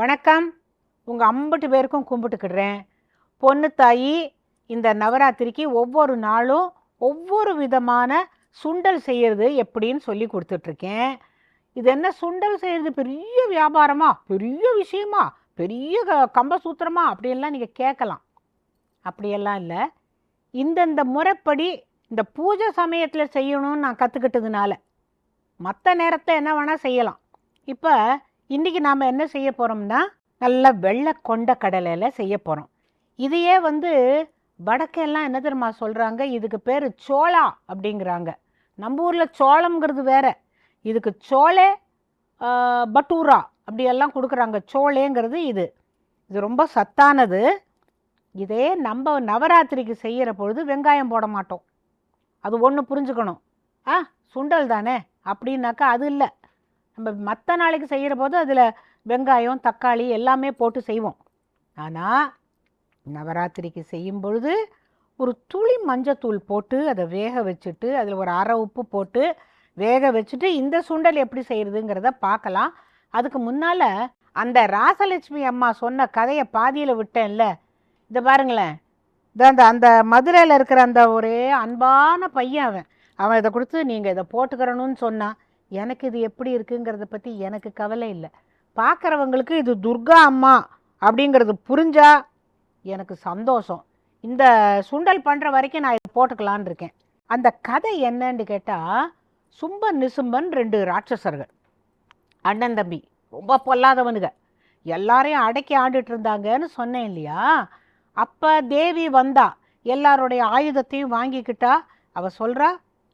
வணக்கம். உங்கள் ஐம்பட்டு பேருக்கும் கும்பிட்டுக்கிடுறேன். பொண்ணு தாயி இந்த நவராத்திரிக்கு ஒவ்வொரு நாளும் ஒவ்வொரு விதமான சுண்டல் செய்கிறது எப்படின்னு சொல்லி கொடுத்துட்ருக்கேன். இது என்ன சுண்டல் செய்கிறது பெரிய வியாபாரமா? பெரிய விஷயமா? பெரிய க கம்பசூத்திரமா அப்படியெல்லாம் நீங்கள் கேட்கலாம். அப்படியெல்லாம் இல்லை. இந்தந்த முறைப்படி இந்த பூஜை சமயத்தில் செய்யணும்னு நான் கற்றுக்கிட்டதுனால மற்ற நேரத்தில் என்ன வேணால் செய்யலாம். இப்போ இன்றைக்கி நாம் என்ன செய்ய போகிறோம்னா நல்ல வெள்ளை கொண்ட கடலையில் செய்ய போகிறோம் இதையே வந்து வடக்கெல்லாம் என்ன தெரியுமா சொல்கிறாங்க இதுக்கு பேர் சோளா அப்படிங்கிறாங்க. நம்ம ஊரில் சோளம்ங்கிறது வேறு. இதுக்கு சோளே பட்டூரா அப்படியெல்லாம் கொடுக்குறாங்க. சோளேங்கிறது இது. இது ரொம்ப சத்தானது. இதே நம்ம நவராத்திரிக்கு செய்கிற பொழுது வெங்காயம் போட மாட்டோம். அது ஒன்று புரிஞ்சுக்கணும். ஆ சுண்டல் தானே? அப்படின்னாக்கா அது இல்லை. நம்ம மற்ற நாளைக்கு செய்கிற போது அதில் வெங்காயம் தக்காளி எல்லாமே போட்டு செய்வோம். ஆனால் நவராத்திரிக்கு செய்யும் பொழுது ஒரு துளி மஞ்சத்தூள் போட்டு அதை வேக வச்சுட்டு அதில் ஒரு அரை உப்பு போட்டு வேக வச்சுட்டு இந்த சுண்டல் எப்படி செய்கிறதுங்கிறத பார்க்கலாம். அதுக்கு முன்னால் அந்த ராசலட்சுமி அம்மா சொன்ன கதையை பாதியில் விட்டேன்ல. இதை பாருங்களேன். இந்த அந்த அந்த மதுரையில் இருக்கிற அந்த ஒரே அன்பான பையன் அவன். அவன் இதை கொடுத்து நீங்கள் இதை போட்டுக்கிறணும்னு சொன்னான். எனக்கு இது எப்படி இருக்குங்கிறத பற்றி எனக்கு கவலை இல்லை. பார்க்குறவங்களுக்கு இது துர்கா அம்மா அப்படிங்கிறது புரிஞ்சா எனக்கு சந்தோஷம். இந்த சுண்டல் பண்ணுற வரைக்கும் நான் இதை போட்டுக்கலான்னு இருக்கேன். அந்த கதை என்னன்னு கேட்டால் சும்பன் நிசும்பன் ரெண்டு ராட்சசர்கள். அண்ணன் தம்பி. ரொம்ப பொல்லாதவனுங்க. எல்லாரையும் அடக்கி ஆண்டுட்டு இருந்தாங்கன்னு சொன்னேன் இல்லையா? அப்போ தேவி வந்தா எல்லாருடைய ஆயுதத்தையும் வாங்கிக்கிட்டா அவள் சொல்கிறா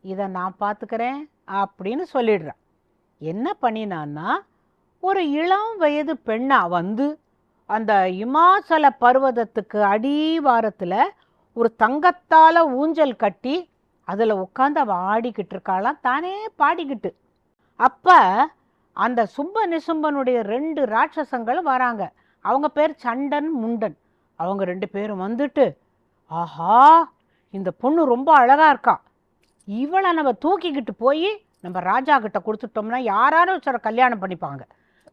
இதை நான் பார்த்துக்கிறேன் அப்படின்னு சொல்லிடுறான். என்ன பண்ணினான்னா ஒரு இளம் வயது பெண்ணா வந்து அந்த இமாச்சல பர்வதத்துக்கு அடிவாரத்தில் ஒரு தங்கத்தால் ஊஞ்சல் கட்டி அதில் உட்காந்து அவள் ஆடிக்கிட்டு இருக்காளாம் தானே பாடிக்கிட்டு. அப்போ அந்த சும்ப நிசும்பனுடைய ரெண்டு ராட்சசங்களும் வராங்க. அவங்க பேர் சண்டன் முண்டன். அவங்க ரெண்டு பேரும் வந்துட்டு ஆஹா இந்த பொண்ணு ரொம்ப அழகாக இருக்கா. இவளை நம்ம தூக்கிக்கிட்டு போய் நம்ம ராஜா கிட்ட கொடுத்துட்டோம்னா யாராரும் ஒருத்தரை கல்யாணம் பண்ணிப்பாங்க.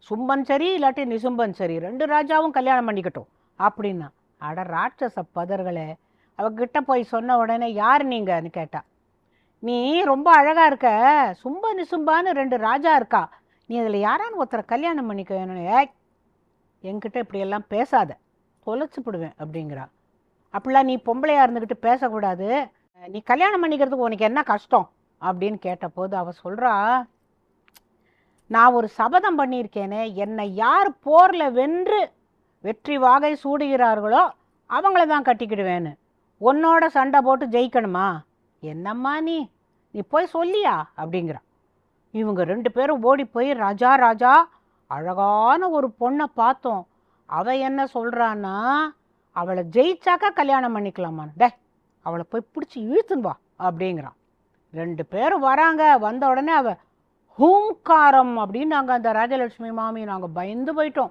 சும்பன் சரி இல்லாட்டி நிசும்பன் சரி ரெண்டு ராஜாவும் கல்யாணம் பண்ணிக்கட்டும் அப்படின்னா. அட ராட்சச பதர்களே அவகிட்ட போய் சொன்ன உடனே யார் நீங்கன்னு கேட்டா. நீ ரொம்ப அழகாக இருக்க சும்ப நிசும்பான்னு ரெண்டு ராஜா இருக்கா நீ அதில் யாரான்னு ஒருத்தரை கல்யாணம் பண்ணிக்க ஏய் என்கிட்ட இப்படியெல்லாம் பேசாத தொலைச்சிப்பிடுவேன் அப்படிங்கிறா. அப்படிலாம் நீ பொம்பளையாக இருந்துக்கிட்டு பேசக்கூடாது. நீ கல்யாணம் பண்ணிக்கிறதுக்கு உனக்கு என்ன கஷ்டம்? அப்படின்னு கேட்டபோது அவ சொல்கிறா நான் ஒரு சபதம் பண்ணியிருக்கேனே என்னை யார் போரில் வென்று வெற்றி வாகை சூடுகிறார்களோ அவங்கள தான் கட்டிக்கிடுவேன்னு. உன்னோட சண்டை போட்டு ஜெயிக்கணுமா? என்னம்மா நீ? நீ போய் சொல்லியா? அப்படிங்கிறா. இவங்க ரெண்டு பேரும் ஓடி போய் ராஜா ராஜா அழகான ஒரு பொண்ணை பார்த்தோம். அவ என்ன சொல்கிறான்னா அவளை ஜெயிச்சாக்கா கல்யாணம் பண்ணிக்கலாமா டே அவளை போய் பிடிச்சி இழுத்துன்னு வா அப்படிங்கிறான். ரெண்டு பேரும் வராங்க. வந்த உடனே அவள் ஹூங்காரம் அப்படின்னு நாங்கள் அந்த ராஜலட்சுமி மாமி நாங்கள் பயந்து போயிட்டோம்.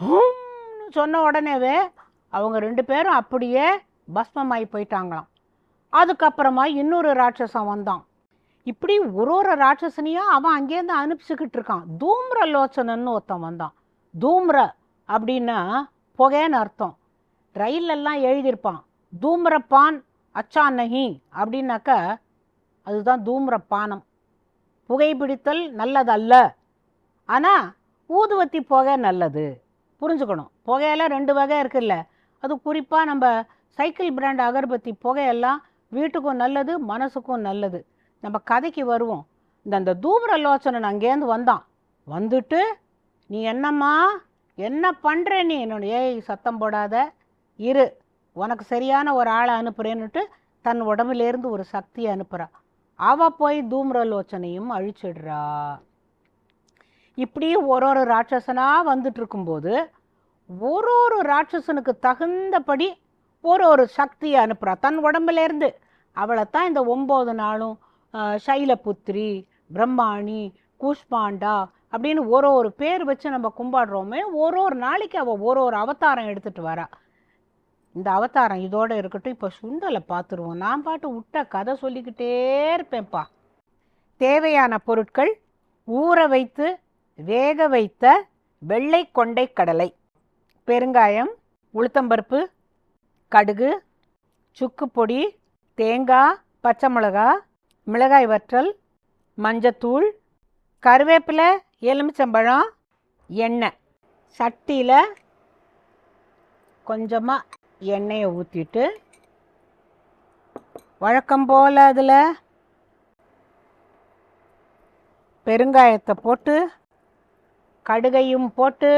ஹூம்னு சொன்ன உடனேவே அவங்க ரெண்டு பேரும் அப்படியே பஸ்மமாகி போயிட்டாங்களாம். அதுக்கப்புறமா இன்னொரு ராட்சசன் வந்தான். இப்படி ஒரு ஒரு ராட்சசனையும் அவன் அங்கேருந்து அனுப்பிச்சுக்கிட்டு இருக்கான். தூம்ர லோச்சனன்னு ஒருத்தன் வந்தான். தூம்ர அப்படின்னா புகைன்னு அர்த்தம். ரயிலெல்லாம் எழுதியிருப்பான். தூம்ரப்பான் அச்சா நகி அப்படின்னாக்கா அதுதான் தூம்ரப்பானம். புகைப்பிடித்தல் நல்லதல்ல. ஆனால் ஊதுவத்தி புகை நல்லது. புரிஞ்சுக்கணும். புகையெல்லாம் ரெண்டு வகை இருக்குல்ல. அது குறிப்பாக நம்ம சைக்கிள் பிராண்ட் அகர்பத்தி புகையெல்லாம் வீட்டுக்கும் நல்லது மனசுக்கும் நல்லது. நம்ம கதைக்கு வருவோம். இந்த அந்த தூபரலோச்சனன் அங்கேருந்து வந்தான். வந்துட்டு நீ என்னம்மா? என்ன பண்ணுற நீ? என்னோட ஏய் சத்தம் போடாத. இரு. உனக்கு சரியான ஒரு ஆளை அனுப்புகிறேன்னுட்டு தன் உடம்புலேருந்து ஒரு சக்தியை அனுப்புகிறா அவ போய் தூம்ரலோச்சனையும் அழிச்சிடுறா. இப்படி ஒரு ஒரு ராட்சசனாக வந்துட்டு இருக்கும்போது ஒரு ஒரு ராட்சசனுக்கு தகுந்தபடி ஒரு ஒரு சக்தியை அனுப்புகிறா தன் உடம்புலேருந்து. அவளை தான் இந்த ஒம்பது நாளும் சைலபுத்திரி பிரம்மாணி கூஷ்பாண்டா அப்படின்னு ஒரு ஒரு பேர் வச்சு நம்ம கும்பாடுறோமே ஒரு ஒரு நாளைக்கு அவள் ஒரு ஒரு அவதாரம் எடுத்துகிட்டு வரா. இந்த அவதாரம் இதோடு இருக்கட்டும் இப்போ சுண்டலை பார்த்துருவோம் நான் பாட்டு விட்ட கதை சொல்லிக்கிட்டே இருப்பேன்ப்பா. தேவையான பொருட்கள் ஊற வைத்து வேக வைத்த வெள்ளை கொண்டை கடலை பெருங்காயம் உளுத்தம்பருப்பு கடுகு சுக்கு பொடி தேங்காய் பச்சை மிளகா மிளகாய் வற்றல் மஞ்சத்தூள் கருவேப்பிலை எலுமிச்சம்பழம் எண்ணெய். சட்டியில் கொஞ்சமாக எண்ணெயை ஊற்றிட்டு வழக்கம் போல் அதில் பெருங்காயத்தை போட்டு கடுகையும் போட்டு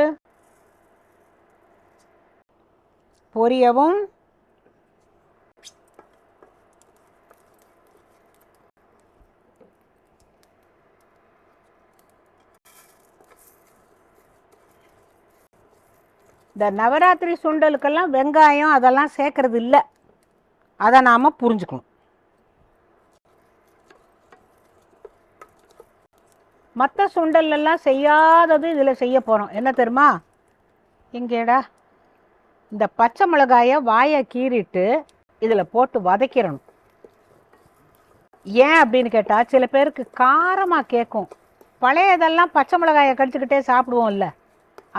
பொரியவும் இந்த நவராத்திரி சுண்டலுக்கெல்லாம் வெங்காயம் அதெல்லாம் சேர்க்கறது இல்லை. அதை நாம் புரிஞ்சுக்கணும். மற்ற சுண்டல்லாம் செய்யாதது இதில் செய்ய போகிறோம் என்ன தெரியுமா? எங்கேடா இந்த பச்சை மிளகாயை வாயை கீறிட்டு இதில் போட்டு வதக்கிடணும். ஏன் அப்படின்னு கேட்டால் சில பேருக்கு காரமாக கேட்கும். பழையதெல்லாம் பச்சை மிளகாயை கடிச்சுக்கிட்டே சாப்பிடுவோம்ல.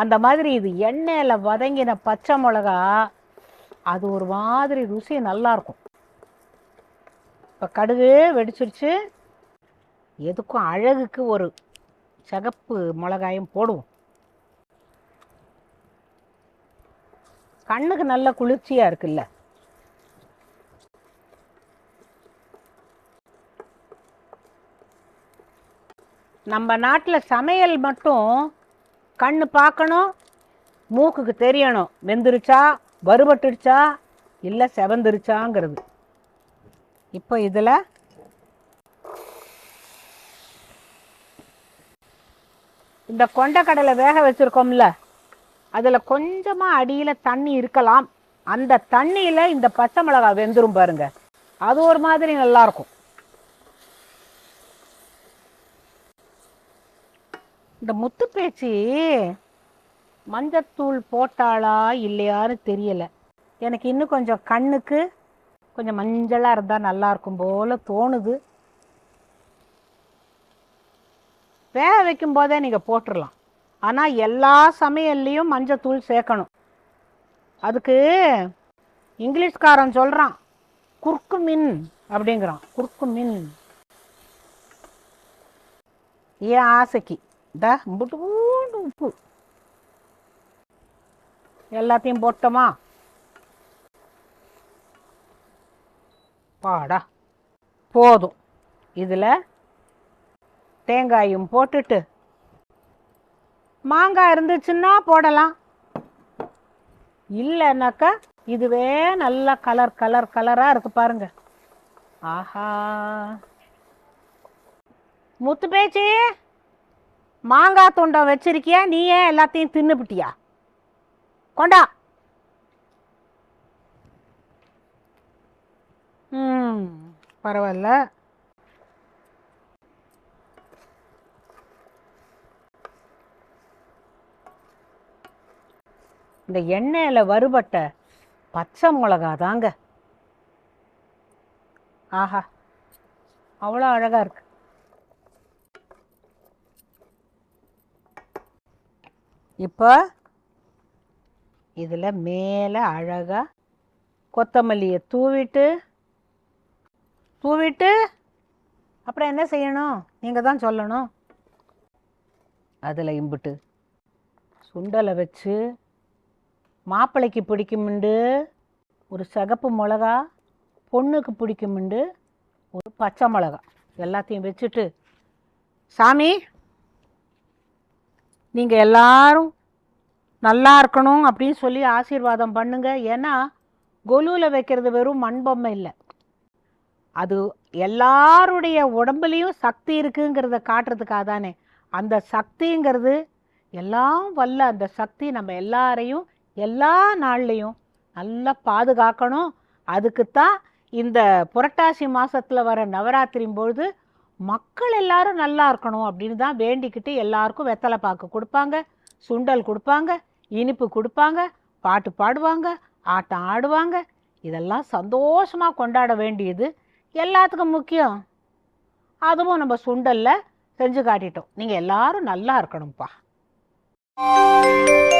அந்த மாதிரி இது எண்ணெயில் வதங்கின பச்சை மிளகா அது ஒரு மாதிரி ருசி நல்லா இருக்கும். இப்போ கடுகு வெடிச்சிருச்சு. எதுக்கும் அழகுக்கு ஒரு சிகப்பு மிளகாயும் போடுவோம். கண்ணுக்கு நல்ல குளிர்ச்சியாக இருக்குல்ல. நம்ம நாட்டில் சமையல் மட்டும் கண் பார்க்கணும் மூக்குக்கு தெரியணும். வெந்துருச்சா? வறுபட்டுடுச்சா? இல்லை செவந்துருச்சாங்கிறது. இப்போ இதில் இந்த கொண்டக்கடலை வேக வச்சுருக்கோம்ல அதில் கொஞ்சமாக அடியில் தண்ணி இருக்கலாம். அந்த தண்ணியில் இந்த பச்சை மிளகாய் வெந்துரும் பாருங்கள் அது ஒரு மாதிரி நல்லாயிருக்கும் இந்த முத்து பேச்சு மஞ்சத்தூள் போட்டாளா இல்லையான்னு தெரியலை. எனக்கு இன்னும் கொஞ்சம் கண்ணுக்கு கொஞ்சம் மஞ்சளாக இருந்தால் நல்லா இருக்கும் போல தோணுது. வேக வைக்கும் போதே நீங்கள் போட்டுடலாம் ஆனால் எல்லா சமையல்லையும் மஞ்சத்தூள் சேர்க்கணும். அதுக்கு இங்கிலீஷ்காரன் சொல்கிறான் குறுக்கு மின் அப்படிங்கிறான். குறுக்கு மின். ஏன் ஆசைக்கு. இந்த இம்புட்டு உப்பு. எல்லாத்தையும் போட்டோமா? பாடா போதும். இதில் தேங்காயும் போட்டுட்டு. மாங்காய் இருந்துச்சுன்னா போடலாம். இல்லைன்னாக்கா இதுவே நல்ல கலர் கலர் கலராக இருக்கு பாருங்க. ஆஹா. முத்து பேச்சு! மாங்காய் துண்டம் வச்சிருக்கியா? நீ ஏன் எல்லாத்தையும் தின்னுபிட்டியா? கொண்டா. ம் பரவாயில்ல. இந்த எண்ணெயில் வறுபட்ட பச்சை மிளகா தாங்க ஆஹா அவ்வளோ அழகாக இருக்கு. இப்போ இதில் மேலே அழகாக கொத்தமல்லியை தூவிட்டு தூவிட்டு அப்புறம் என்ன செய்யணும்? நீங்கள் தான் சொல்லணும். அதில் இம்புட்டு சுண்டலை வச்சு மாப்பிள்ளைக்கு பிடிக்குமுண்டு ஒரு சிகப்பு மிளகா பொண்ணுக்கு பிடிக்குமுண்டு ஒரு பச்சை மிளகா. எல்லாத்தையும் வச்சுட்டு சாமி நீங்கள் எல்லாரும் நல்லா இருக்கணும் அப்படின்னு சொல்லி ஆசீர்வாதம் பண்ணுங்க. ஏன்னா கொலுவில் வைக்கிறது வெறும் மண்பொம்மை இல்லை. அது எல்லாருடைய உடம்புலையும் சக்தி இருக்குங்கிறத காட்டுறதுக்காக தானே. அந்த சக்திங்கிறது எல்லாம் வல்ல. அந்த சக்தி நம்ம எல்லாரையும் எல்லா நாள்லேயும் நல்லா பாதுகாக்கணும். அதுக்குத்தான் இந்த புரட்டாசி மாதத்தில் வர நவராத்திரி பொழுது மக்கள் எல்லாரும் நல்லா இருக்கணும் அப்படின்னு தான் வேண்டிக்கிட்டு எல்லாருக்கும் வெத்தலை பாக்கு கொடுப்பாங்க சுண்டல் கொடுப்பாங்க இனிப்பு கொடுப்பாங்க பாட்டு பாடுவாங்க ஆட்டம் ஆடுவாங்க. இதெல்லாம் சந்தோஷமாக கொண்டாட வேண்டியது எல்லாத்துக்கும் முக்கியம். அதுவும் நம்ம சுண்டலில் செஞ்சு காட்டிட்டோம். நீங்கள் எல்லாரும் நல்லா இருக்கணும்ப்பா Thank